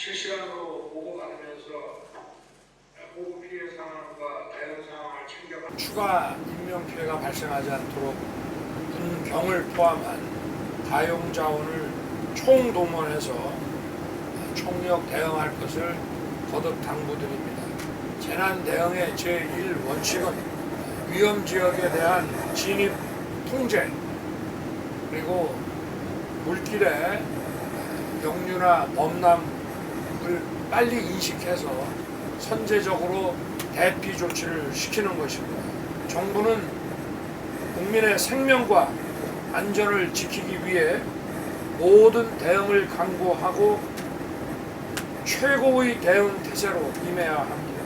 실시간으로 보고받으면서 보고 피해 상황과 다양한 상황을 챙겨가 추가 인명 피해가 발생하지 않도록 군 병을 포함한 다용 자원을 총동원해서 총력 대응할 것을 거듭 당부드립니다. 재난 대응의 제1 원칙은 위험 지역에 대한 진입 통제 그리고 물길에 경류나 범람 을 빨리 인식해서 선제적으로 대피 조치를 시키는 것입니다. 정부는 국민의 생명과 안전을 지키기 위해 모든 대응을 강구하고 최고의 대응 태세로 임해야 합니다.